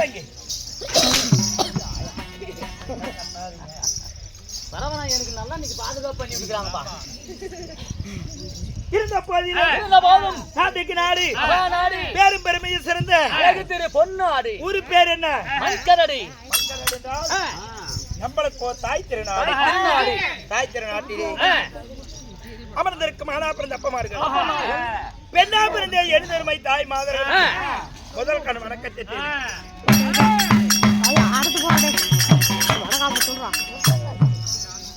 வாடங்க பரவாயில்ல எனக்கு நல்லா இன்னைக்கு பாதுகாப்பு பண்ணி விடுறாங்கப்பா இருந்த போதிலும் இருந்த போதும் நாட்டுக்கு நாடு. நாடு. பேரும் பெருமையும் சிறந்த அழகு திரு பொன்னாடு. ஊரு பேர் என்ன? மண்கரடி நம்மளுக்கு தாய் திருநாடு. தாய் திருநாட்டிலே. அமர்ந்திருக்கும் ஆனா பிறந்த அப்பமா இருக்கு பெண்ணா பிறந்த எழுந்தருமை தாய் மாதிரி. முதல் கண் வணக்கத்தை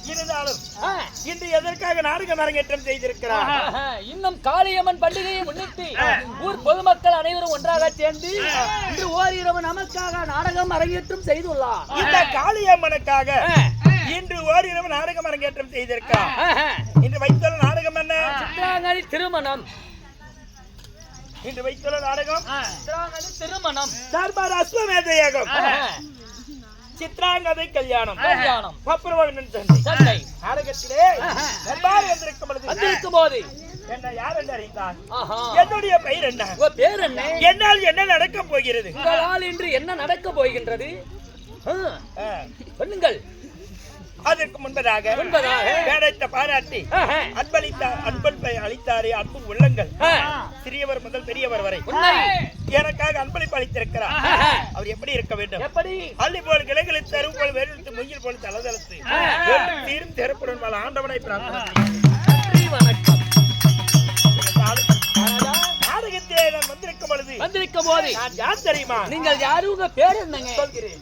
இருந்தாலும் ஆ. இன்று எதற்காக நாடகம் அரங்கேற்றம் செய்திருக்கிறார்? இன்னும் காளியம்மன் பண்டிகையை முன்னிட்டு ஊர் பொதுமக்கள் அனைவரும் ஒன்றாக சேர்ந்து இன்று ஓரிரவு நமக்காக நாடகம் அரங்கேற்றம் செய்துள்ளார். இந்த காளியம்மனுக்காக. இன்று ஓரிரவு நாடகம் அரங்கேற்றம் செய்திருக்கிறார். இன்று வைத்துள்ள நாடகம் என்ன? சித்ராங்கனி திருமணம். இன்று வைத்துள்ள நாடகம்? திருமணம். தர்பார் அஸ்வமேத சித்ராங்கதை கல்யாணம். கல்யாணம். பப்புரவன் தந்தை. சண்டை நாடகத்திலே. தர்பார் வந்திருக்கும் பொழுது வந்திருக்கும் போது. என்ன யார் என்று அறிந்தார்? என்னுடைய பெயர் என்ன? பேர் என்ன? என்னால் என்ன நடக்க போகிறது? உங்களால் இன்று என்ன நடக்க போகின்றது. சொல்லுங்கள். அதற்கு முன்பதாக முன்பதாக. வேடத்தை பாராட்டி அன்பளித்தார் அன்பளிப்பை அளித்தாரே அன்பு உள்ளங்கள். சிறியவர் முதல் பெரியவர் வரை. எனக்காக அன்பளிப்பு அளித்திருக்கிறார். அவர் எப்படி இருக்க வேண்டும்? எப்படி? அள்ளி போல் கிளைகளில் தரும் போல் வேறு முங்கில் போல். வேண்டும் தீரும் திறப்புடன் வாழ ஆண்டவனை. நாடகத்திலே நான் வந்திருக்கும் பொழுது வந்திருக்கும் போது நான் யார் தெரியுமா? நீங்கள் யாரு? உங்க பேர் என்னங்க? சொல்கிறேன்.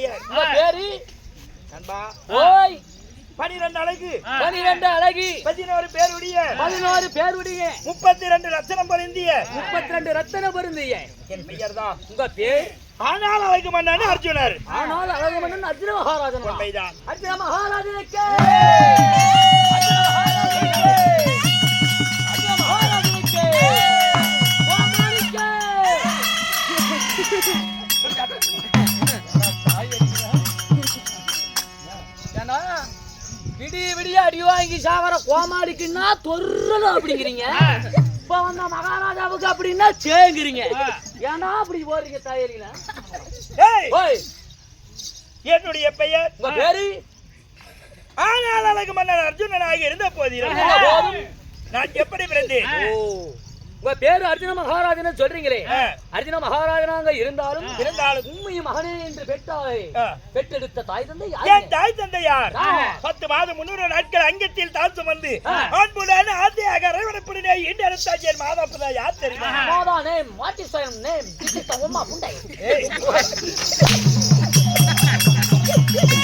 பெயர். உங்க பேரு? நண்பா. ஓய். பனிரெண்டு அழகு. பனிரெண்டு அழகி. பதினோரு பேருடைய. பதினோரு பேருடைய. முப்பத்தி ரெண்டு லட்சணம் பொருந்திய. முப்பத்தி ரெண்டு ரத்தன பொருந்திய. என் பெயர் தான் உங்க பேர்? ஆனால் அழகு மன்னன் அர்ஜுனர். ஆனால் அழகமன்னன் அர்ஜுன மகாராஜன்? உண்மைதான். அர்ஜுன மகாராஜனுக்கு. விடிய விடிய அடி வாங்கி சாவர கோமாளிக்குன்னா தொர்றல அப்படிங்கிறீங்க. இப்ப வந்த மகாராஜாவுக்கு அப்படின்னா சேங்குறீங்க. ஏன்னா அப்படி போறீங்க ஓய். என்னுடைய பெயர். பேரு? ஆனால் அழகு மன்னன் அர்ஜுனனாக இருந்த போதிலும். நான் எப்படி பிறந்தேன்? ஓ. உங்க பேரு அர்ஜுன மகாராஜன் சொல்றீங்களே. அர்ஜுன மகாராஜனாக இருந்தாலும் இருந்தாலும் உண்மையும் மகனே என்று பெற்றாலே. பெற்றெடுத்த தாய் தந்தை என்? தாய் தந்தையார் ஆ. பத்து மாதம் முன்னூறு நாட்கள் அங்கத்தில் தான் சுமந்து ஆ. அன்புடன் ஆசையாக அரவணைப்புடனே ஈண்டெடுத்தாச்சு என் மாதாப்பதா யார் தெரியுமா மாதா நேம் மாட்டி ஸ்வயம் நேம் திசித்த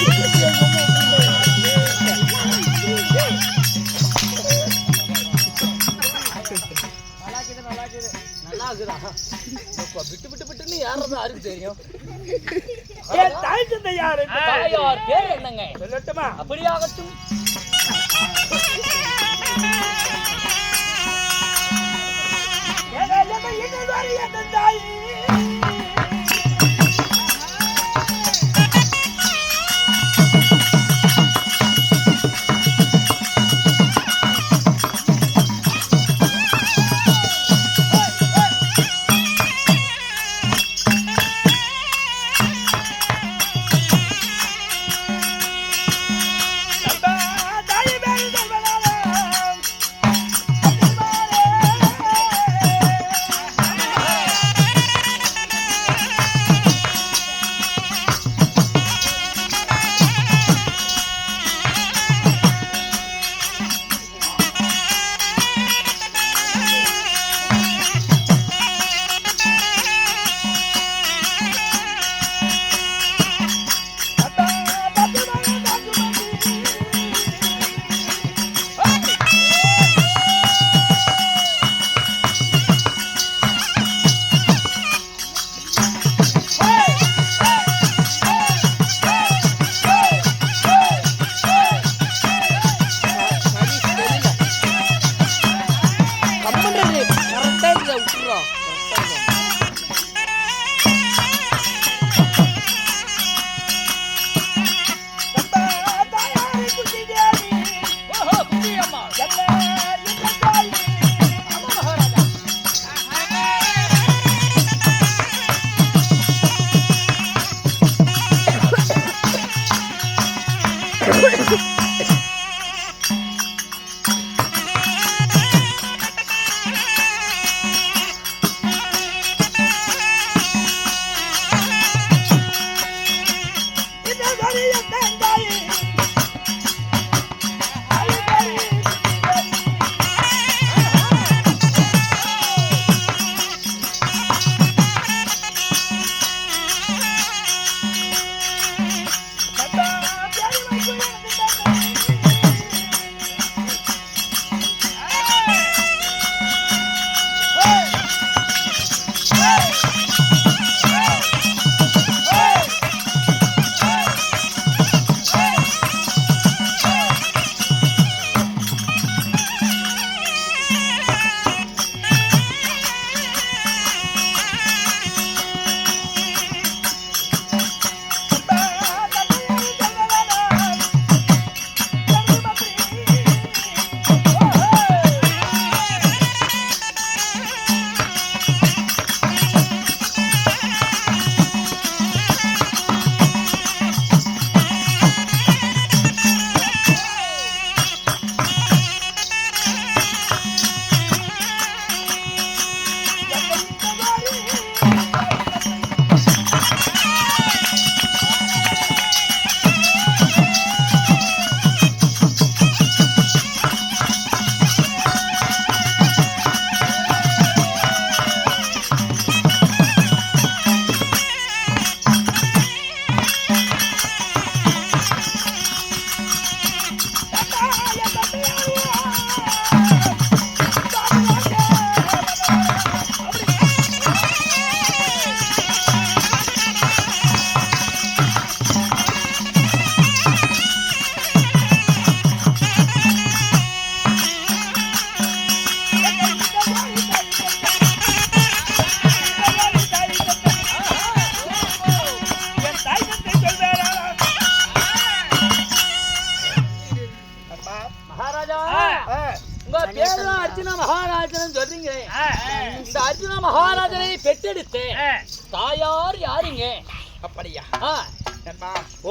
விட்டு விட்டு விட்டுன்னு யாரும் யாருக்கு தெரியும்? தாய் தந்தை யாரு? தாயார் பேர் என்னங்க? சொல்லட்டுமா? அப்படியாகட்டும். எங்கள் தாய்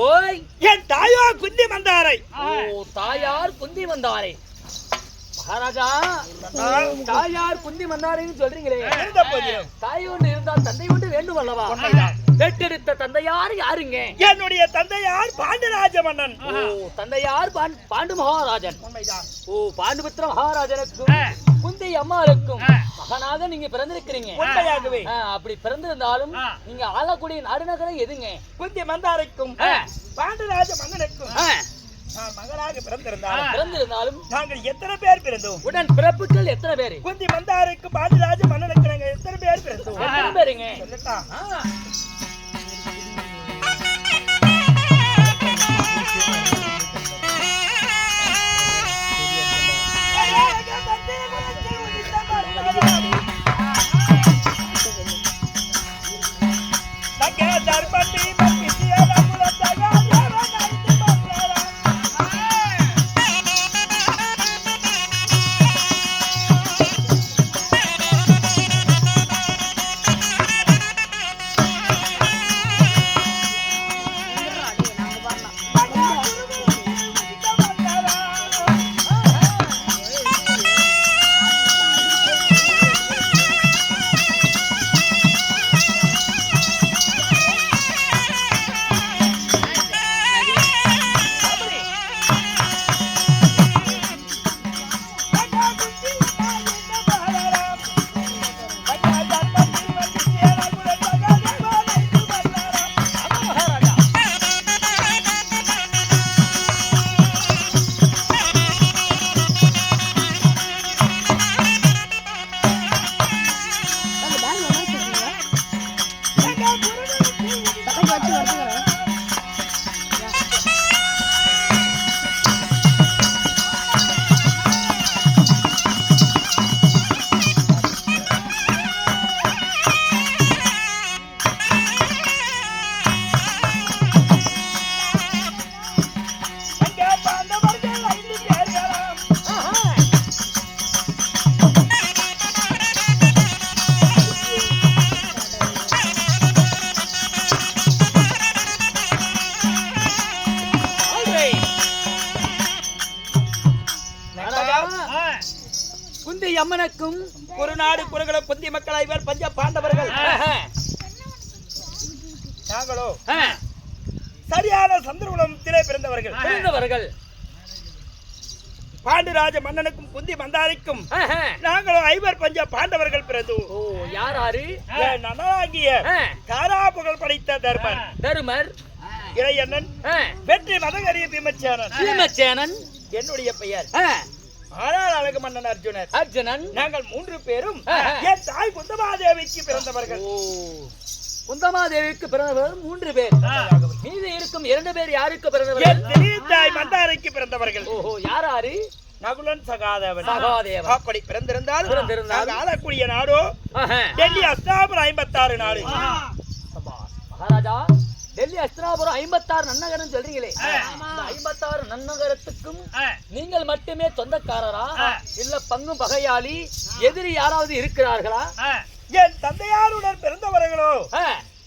ஓய். என் தாயோ குந்தி மந்தாரை. ஓ தாயார் குந்தி வந்தாரே மகாராஜா தாயார் குந்தி வந்தாரேன்னு சொல்றீங்களே. தாய் ஒன்று இருந்தால் தந்தை ஒன்று வேண்டும் அல்லவா. பெற்றெடுத்த தந்தையார் யாருங்க? என்னுடைய தந்தையார் பாண்டியராஜ மன்னன் ஓ தந்தையார் பாண்- பாண்டு மகாராஜன். ஓ பாண்டுபுத்திர மகாராஜனுக்கும் குந்தி அம்மாளுக்கும் மகனாக நீங்க பிறந்திருக்கிறீங்க. உண்மையாகவே அப்படி பிறந்திருந்தாலும் நீங்க ஆளக்கூடிய நாடுநகரம் எதுங்க? குந்தி மந்தாரைக்கும் ஆ. பாண்டியராஜ மன்னனுக்கும் மகனாக பிறந்திருந்தாலும் பிறந்திருந்தாலும் நாங்கள் எத்தனை பேர் பிறந்தோம்? உடன் பிறப்புகள் எத்தனை பேரு? குந்தி மந்தாரைக்கும் பாண்டியராஜ மன்னனுக்கு நாங்கள் எத்தனை பேர் பிறந்தோம்? எத்தனை பேருங்க? சொல்லட்டா? மந்தாரிக்கும். நாங்களும் ஐவர் பஞ்ச பாண்டவர்கள் பிறந்தோம் ஓ யார் நனவாகிய ஆ, தாரா புகழ் படைத்த தர்மன் தருமர். இளையண்ணன் வெற்றி மதகரிய பீமச்சேனன் பீமசேனன் என்னுடைய பெயர். ஆனால் அழகு மன்னன் அர்ஜுனர். அர்ஜுனன். நாங்கள் மூன்று பேரும். என் தாய் குந்தமாதேவிக்கு பிறந்தவர்கள். குந்தமாதேவிக்கு பிறந்தவர்கள் மூன்று பேர். மீதி இருக்கும் இரண்டு பேர் யாருக்கு பிறந்தவர்கள் மந்தாரைக்கு பிறந்தவர்கள். ஓஹோ யார் நகுலன் சகாதேவன். சகாதேவன். அப்படி பிறந்திருந்தால் பிறந்திருந்தால். நாங்கள் ஆளக்கூடிய நாடோ. டெல்லி அஸ்தாபுரம் ஐம்பத்தாறு நாடு. மகாராஜா டெல்லி அஸ்தினாபுரம் ஐம்பத்தாறு நன்னகரம் சொல்றீங்களே. ஐம்பத்தாறு நன்னகரத்துக்கும் நீங்கள் மட்டுமே சொந்தக்காரரா? இல்ல பங்கும் பகையாளி எதிரி யாராவது இருக்கிறார்களா? என் தந்தையாருடன் பிறந்தவர்களோ?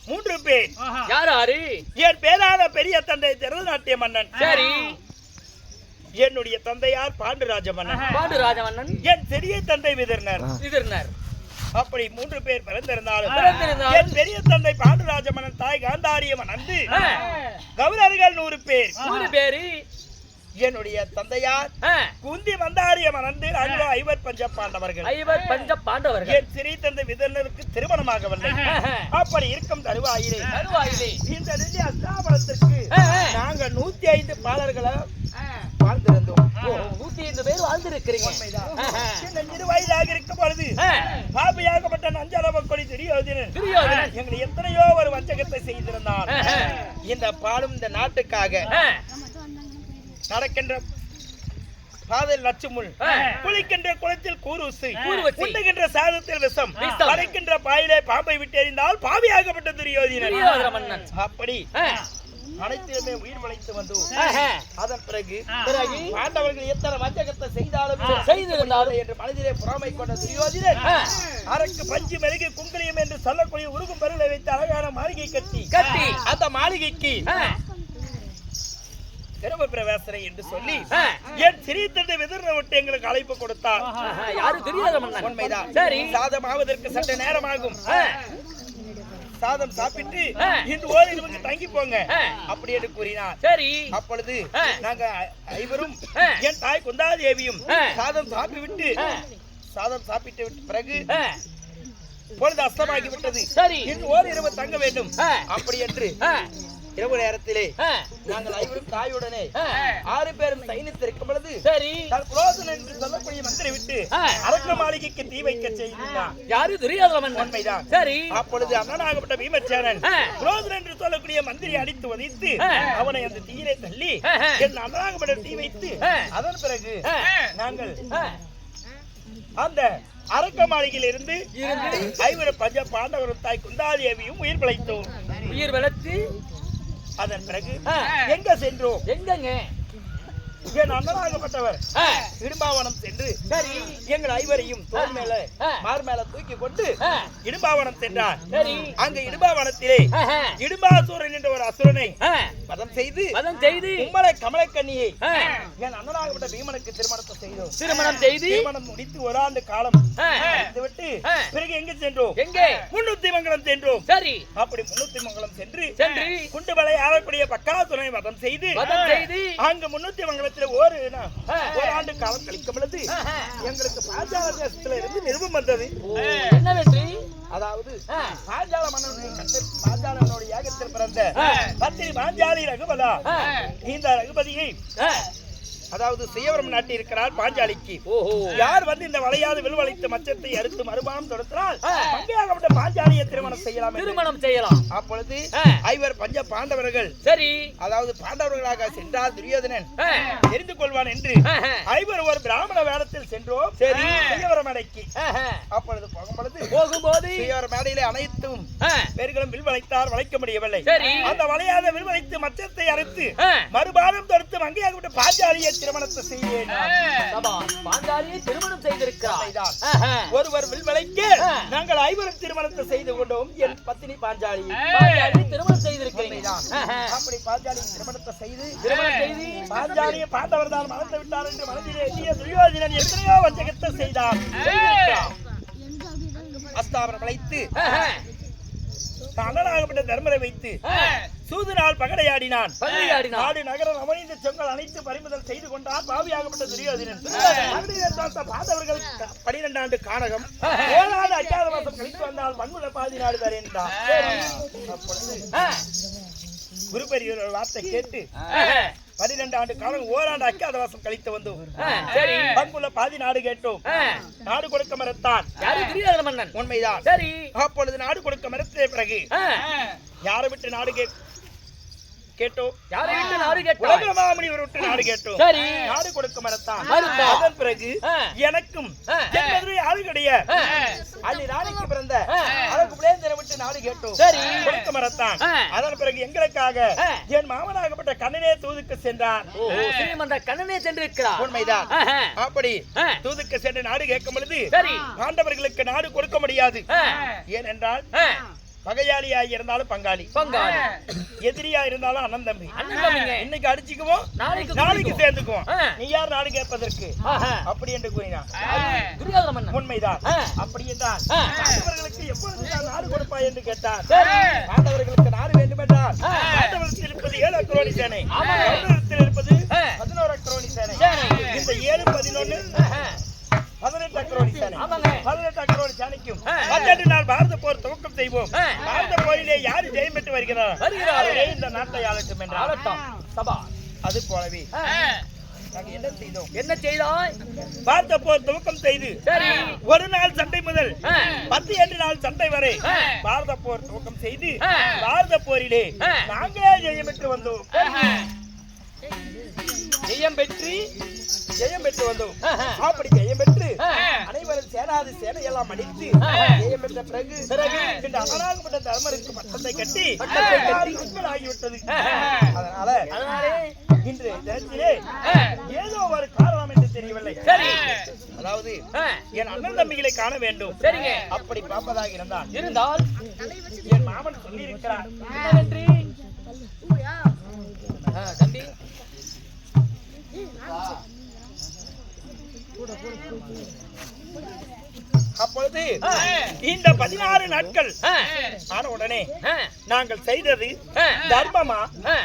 மூன்று பேர். யார் ஆறு? என் பேரான பெரிய தந்தை திருநாட்டிய மன்னன். சரி. என்னுடைய தந்தையார் பாண்டுராஜ மன்னன். பாண்டு ராஜமன்னன் என் பெரிய தந்தை விதர்னர். எதிர்னர் அப்படி மூன்று பேர் பிறந்திருந்தாலும் என் பெரிய தந்தை பாண்டுராஜ மன்னன் தாய் காந்தாரியம்மன் அன்று ஆ, கவர்னர்கள் நூறு பேர். மூணு பேரு. என்னுடைய தந்தையார் குந்தி மந்தாரியம்மன் அன்று அங்கு ஐவர் பஞ்ச பாண்டவர்கள். ஐவர் பஞ்ச பாண்டவர்கள். என் சிறிய தந்தை விதர்னருக்கு திருமணமாகவில்லை ஆஹா. அப்படி இருக்கும் தருவாயிலே. தருவாயிலே. இந்த நிதி அஸ்தாபனத்திற்கு. நாங்க நூத்தி ஐந்து பாலர்களை வாழ்ந்திருந்தோம். நூத்தி ஐந்து பேர் வாழ்ந்திருக்கிறீங்க. இரு வயதாக இருக்கும் பொழுது பாபியாகப்பட்ட நஞ்சளவ கொடி துரியோதனன். எங்களை எத்தனையோ ஒரு வஞ்சகத்தை செய்திருந்தான். இந்த பாலும் இந்த நாட்டுக்காக நடக்கின்ற பாதையில் நச்சுமுள். குளிக்கின்ற குளத்தில் கூறுசு கூறுவசி. உண்ணுகின்ற சாதத்தில் விஷம். படைக்கின்ற பாயிலே பாம்பை விட்டெறிந்தால் பாவியாகப்பட்ட துரியோதனன் துரியோதன மன்னன் அப்படி அனைத்திலுமே உயிர் வளைத்து வந்தோம். அதன் பிறகு பிறகு பாண்டவர்கள் எத்தனை வஞ்சகத்தை செய்தாலும். செய்திருந்தாலும் என்று மனதிலே பொறாமை கொண்ட துரியோதனன் ஆ, அரக்கு பஞ்சு மெருகு குங்குளியம் என்று சொல்லக்கூடிய உருகும் பொருளை வைத்து அழகான மாளிகை கட்டி கட்டி. அந்த மாளிகைக்கு திரவ பிரவேசனை என்று சொல்லி. என் சிறிய தந்தை விதிர விட்டு எங்களுக்கு அழைப்பு கொடுத்தார் ஆஹா, யாரு துரியோதன மன்னன் உண்மைதான் சரி சாதம் ஆவதற்கு சற்று நேரமாகும் சாதம் சாப்பிட்டு. இன்று ஓரிரவுக்கு தங்கி போங்க. அப்படி என்று கூறினார் சரி அப்பொழுது. நாங்க ஐவரும். என் தாய் குந்தாதேவியும் ஆ. சாதம் சாப்பிட்டு. சாதம் சாப்பிட்டு விட்ட பிறகு பொழுது அஸ்தமாகி விட்டது சரி இன்று ஓரிரவு தங்க வேண்டும். அப்படி என்று இரவு நேரத்திலே நாங்கள் ஐவரும் தாயுடனே ஆறு பேரும் சைனித்திருக்கும் பொழுது சரி. புரோசன் என்று சொல்லக்கூடிய மந்திரி விட்டு. அரக்க மாளிகைக்கு தீ வைக்க செய்தான் யாரு? துரியோதன மன்னன் உண்மைதான். சரி. அப்பொழுது அண்ணனாகப்பட்ட பீமச்சேரன். புரோசன் என்று சொல்லக்கூடிய மந்திரி அடித்து உதைத்து ஆ. அவனை அந்த தீயிலே தள்ளி. என் அண்ணனாகப்பட்ட தீ வைத்து. அதன் பிறகு நாங்கள் அந்த அரக்க மாளிகையில் இருந்து இருந்து ஐவர பஞ்ச பாண்டவரும் தாய் குந்தாதேவியும் உயிர் பிழைத்தோம். உயிர் வளர்த்து அதன் பிறகு. எங்க சென்றோம் எங்கங்க என் அண்ணனாகப்பட்டவர் இடும்பாவனம் சென்று சரி எங்கள் ஐவரையும் தோல் மேல ஆ. மார் மேல தூக்கி கொண்டு இடும்பாவனம் சென்றார். சரி. அங்க இடும்பாவனத்திலே இடும்பாசூரன் என்ற ஒரு அசுரனை ஆ, வதம் செய்து வதம் செய்து உம்மலை கமலக்கண்ணியை ஆ, என் அண்ணனாகப்பட்ட பீமனுக்கு திருமணத்தை செய்தோம். திருமணம் செய்து திருமணம் முடித்து ஒரு ஆண்டு காலம் விட்டு. பிறகு எங்க சென்றோம்? எங்கே? முன்னூத்தி மங்கலம் சென்றோம். சரி. அப்படி முன்னூத்தி மங்கலம் சென்று சென்று குண்டுமலை ஆளக்கூடிய வதம் செய்து வதம் செய்து அங்க முன்னூத்தி மங்கலத்துல ஒரு நா- ஆ. ஒரு ஆண்டு காலம் கழிக்கும் பொழுது. எங்களுக்கு பாஞ்சால தேசத்துல இருந்து நிருபம் வந்தது என்ன வெற்றி அதாவது. பாஞ்சால மன்னனுடைய கட்டை பாஞ்சாலனுடைய யாகத்தில் பிறந்த. பத்திரி பாஞ்சாலி ரகுபதா இந்த ரகுபதியை அதாவது சுயவரம் நாட்டி இருக்கிறார் பாஞ்சாலிக்கு யார் வந்து இந்த வளையாது வில்வளைத்து மச்சத்தை அறுத்து மறுபானம். மங்கையாகப்பட்ட பாஞ்சாலியை திருமணம் செய்யலாம். திருமணம் செய்யலாம் அப்பொழுது. ஐவர் பஞ்ச பாண்டவர்கள் சரி அதாவது பாண்டவர்களாக சென்றால் துரியோதனன் தெரிந்து கொள்வான் என்று ஐவர் ஒரு பிராமண வேடத்தில் சென்றோம் சரி. சுயவர மேடைக்கு ஆஹா. அப்பொழுது போகும்பொழுது போகும்போது சுயவர மேடையிலே அனைத்தும் பேர்களும் வில் வளைத்தார் வளைக்க முடியவில்லை சரி. அந்த வளையாத வில் வளைத்து மச்சத்தை அறுத்து. மறுபானம் தொடுத்து மங்கையாகப்பட்ட பாஞ்சாலியை திருமணத்தை செய்வேன் சபா, பாஞ்சாலியை திருமணம் செய்திருக்கிறார். செய்தான். ஒருவர் வில் வளைக்க ஆ. நாங்கள் ஐவரும் திருமணத்தை செய்து கொண்டோம். என் பத்தினி பாஞ்சாலி. திருமணம் செய்திருக்கிறீங்க. அப்படி பாஞ்சாலி திருமணத்தை செய்து திருமணம் செய்து. பாஞ்சாலியை பாண்டவர் தான் மறந்து விட்டார் என்று மனதிலே எண்ணிய துரியோதனன் எத்தனையோ வஞ்சகத்தை செய்தான். அஸ்தாபனம் வளைத்து ஆஹா. அண்ணனாகப்பட்ட தர்மரை வைத்து சூதுநாள் பகடையாடினான். நாடு நகரம் அமைந்த சொங்கள் அனைத்து பறிமுதல் செய்து கொண்டான் பாவியாகப்பட்ட துரியோதனன் பாண்டவர்கள் பனிரெண்டு ஆண்டு கானகம். ஏழாண்டு அஞ்சாத மாசம் கழித்து வந்தால் மண்முல பாதி நாடு தரேன்றான் அப்பொழுது ஆ. குரு பெரியவர் ஒரு வார்த்தை கேட்டு. பனிரெண்டு ஆண்டு காலம் ஓராண்டு அக்காத வாசம் கழித்து வந்தோம் மண்முல பாதி நாடு கேட்டோம். நாடு கொடுக்க மறுத்தான். உண்மைதான். சரி. அப்பொழுது நாடு கொடுக்க மறுத்த பிறகு. யாரை விட்டு நாடு கே கேட்டோம் யாரை விட்டு நாடு கேட்டாய் உலக மாமணிவர் விட்டு நாடு கேட்டோம் சரி நாடு கொடுக்க மறுத்தான். அதன் பிறகு. எனக்கும் ஆ. என்பது ஆளுடைய ஆ. அள்ளி ராணிக்கு பிறந்த. அதற்கு புலேந்திர விட்டு நாடு கேட்டோம் சரி. கொடுக்க மறுத்தான். அதன் பிறகு எங்களுக்காக. என் மாமனாகப்பட்ட கண்ணனே தூதுக்கு சென்றான் ஓஹோ ஸ்ரீமந்த கண்ணனே சென்றிருக்கிறார் உண்மைதான். அப்படி. தூதுக்கு சென்று நாடு கேட்கும் பொழுது சரி பாண்டவர்களுக்கு நாடு கொடுக்க முடியாது. ஏனென்றால் ஆ. பகையாளியாய் இருந்தாலும் பங்காளி பங்காளி எதிரியா இருந்தாலும் அண்ணன் தம்பி அண்ணன் தம்பிங்க இன்னைக்கு அடிச்சுக்குவோம் நாளைக்கு. சேர்ந்துக்குவோம். நீ யார் நாடு கேட்பதற்கு. அப்படி என்று மன்னன் உண்மைதான். அப்படியே தான் எப்பொழுது நாடு கொடுப்பாய் என்று கேட்டார் சரி பாண்டவர்களுக்கு நாடு வேண்டும் என்றால் ஆ. பாண்டவரத்தில் இருப்பது ஏழு அக்ரோனி சேனை இருப்பது. பதினோரு அக்ரோனி சேனை. இந்த ஏழு பதினொன்னு. பதினெட்டு ஆமாங்க. பதினெட்டு அக்ரோனி சேனைக்கும். பன்னெண்டு நாள் பாரத போர் துவக்கம் செய்வோம். பாரத போரிலே யார் ஜெயம் பெற்று வருகிறார் இந்த நாட்டை ஆளட்டும் என்றார் ஆளட்டம் சபா அது போலவே ஆ. நாங்கள் என்ன செய்தோம் என்ன செய்தாய் போர் துவக்கம் செய்து ஒரு நாள் சண்டை முதல். பத்து எட்டு நாள் சண்டை வரை. பாரத போர் துவக்கம் செய்து. பாரத போரிலே. நாங்களே ஜெயம் பெற்று வந்தோம். ஜெயம் பெற்று ஜெயம் பெற்று வந்தோம். அப்படி ஜெயம் பெற்று. அனைவரும் சேனாதி சேனையெல்லாம் அடித்து. ஜெயம் பெற்ற பிறகு பிறகு. இந்த அனராகப்பட்ட தர்மருக்கு பட்டத்தை கட்டி பட்டத்தை கட்டி. நாட்கள் ஆகிவிட்டது. அதனால அதனாலே இன்று தினத்திலே. ஏதோ ஒரு காரணம் என்று தெரியவில்லை. சரி. அதாவது. என் அண்ணன் தம்பிகளை காண வேண்டும். சரிங்க. அப்படி பார்ப்பதாக இருந்தால் இருந்தால் என் மாமன் சொல்லியிருக்கிறார். என்னவென்று? இந்த பதினாறு நாட்கள். ஆன உடனே. நாங்கள் செய்தது. தர்மமா.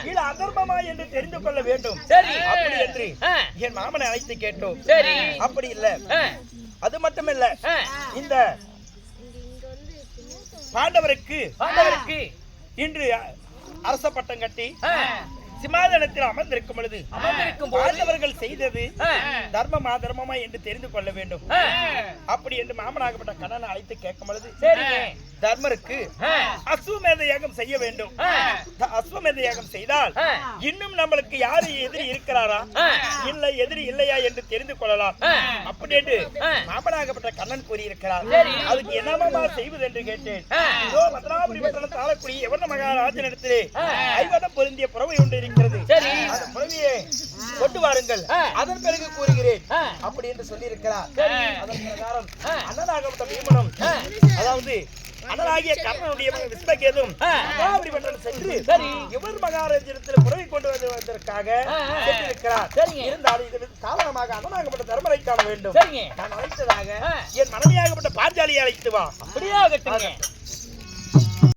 இல்ல அதர்மமா என்று தெரிந்து கொள்ள வேண்டும் சரி அப்படி என்று. என் மாமனை அழைத்து கேட்டோம் சரி அப்படி இல்ல. அது மட்டுமில்ல. இந்த பாண்டவருக்கு பாண்டவருக்கு இன்று அரச பட்டம் கட்டி ஆ, சிம்மாதனத்தில் அமர்ந்திருக்கும் பொழுது அமர்ந்திருக்கும் பாண்டவர்கள் செய்தது தர்மமா தர்மமா என்று தெரிந்து கொள்ள வேண்டும். அப்படி என்று மாமனாகப்பட்ட கண்ணனை அழைத்து கேட்கும் பொழுது தர்மருக்கு அஸ்வமேத யாகம் செய்ய வேண்டும். அஸ்வமேத யாகம் செய்தால் இன்னும் நம்மளுக்கு யாரு எதிரி இருக்கிறாரா. இல்லை எதிரி இல்லையா என்று தெரிந்து கொள்ளலாம். அப்படி என்று. மாமனாகப்பட்ட கண்ணன் கூறியிருக்கிறார். அதுக்கு என்னமாமா செய்வது என்று கேட்டேன். இதோ மதுராபுரி பட்டணம் தாளக்குடி எவன மகாராஜனிடத்திலே. ஐவனம் பொருந்திய புறவை ஒன்று இருக்கிறது சரி. அந்த கொண்டு வாருங்கள். அதன் பிறகு கூறுகிறேன். அப்படி என்று சொல்லி இருக்கிறார். அதன் பிரகாரம். அண்ணனாகப்பட்ட பீமனும். அதாவது அண்ணனாகிய கர்ணனுடைய விஸ்வகேதும். மகாபலி பட்டணம் சென்று சரி. இவர் மகாராஜ்யத்தில் புறவை கொண்டு வருவதற்காக சரிங்க. இருந்தாலும் இதற்கு காரணமாக அண்ணனாகப்பட்ட தர்மரை காண வேண்டும் சரிங்க நான் அழைத்ததாக. என் மனைவியாகப்பட்ட பாஞ்சாலியை அழைத்து வா அப்படியே ஆகட்டுங்க